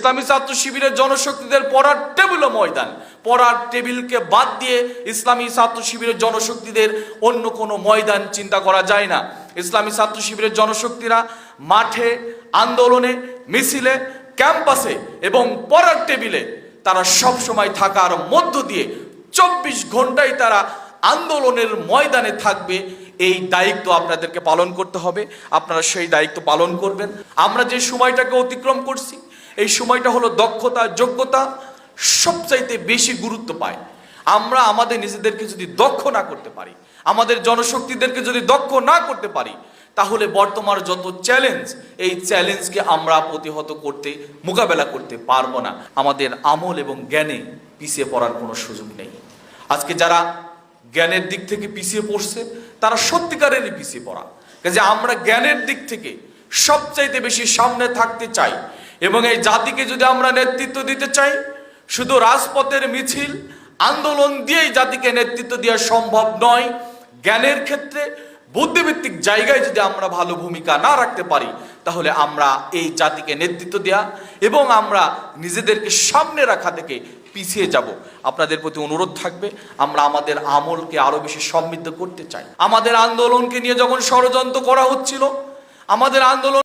ইসলামী ছাত্র শিবিরের জনশক্তিদের পড়ার টেবিল ময়দান। পড়ার টেবিলকে বাদ দিয়ে ইসলামী ছাত্র শিবিরের জনশক্তিদের অন্য কোনো ময়দান চিন্তা করা যায় না। ইসলামী ছাত্র শিবিরের জনশক্তিরা মাঠে, আন্দোলনে, মিছিলে, ক্যাম্পাসে এবং পড়ার টেবিলে তারা সব সময় থাকার মধ্য দিয়ে চব্বিশ ঘন্টায় তারা আন্দোলনের ময়দানে থাকবে। এই দায়িত্ব আপনাদেরকে পালন করতে হবে। আপনারা সেই দায়িত্ব পালন করবেন। আমরা যে সময়টাকে অতিক্রম করছি এই সময়টা হলো দক্ষতা, যোগ্যতা সবচাইতে বেশি গুরুত্ব পায়। আমরা আমাদের নিজেদেরকে যদি দক্ষ না করতে পারি, আমাদের জনশক্তিদেরকে যদি দক্ষ না করতে পারি, তাহলে বর্তমান যত চ্যালেঞ্জ, এই চ্যালেঞ্জকে আমরা প্রতিহত করতে, মোকাবেলা করতে পারব না। আমাদের আমল এবং জ্ঞানে পিছিয়ে পড়ার কোনো সুযোগ নেই। আজকে যারা জ্ঞানের দিক থেকে পিছিয়ে পড়ছে, তারা সত্যিকারেরই পিছিয়ে পড়া। কাজে আমরা জ্ঞানের দিক থেকে সবচাইতে বেশি সামনে থাকতে চাই এবং এই জাতিকে যদি আমরা নেতৃত্ব দিতে চাই, শুধু রাজপথের মিছিল, আন্দোলন দিয়েই জাতিকে নেতৃত্ব দেওয়া সম্ভব নয়। জ্ঞানের ক্ষেত্রে বুদ্ধিভিত্তিক জায়গায় যদি আমরা ভালো ভূমিকা না রাখতে পারি, তাহলে আমরা এই জাতিকে নেতৃত্ব দেয়া এবং আমরা নিজেদেরকে সামনে রাখা থেকে পিছিয়ে যাব। আপনাদের প্রতি অনুরোধ থাকবে, আমরা আমাদের আমলকে আরও বেশি সমৃদ্ধ করতে চাই। আমাদের আন্দোলনকে নিয়ে যখন ষড়যন্ত্র করা হচ্ছিল, আমাদের আন্দোলন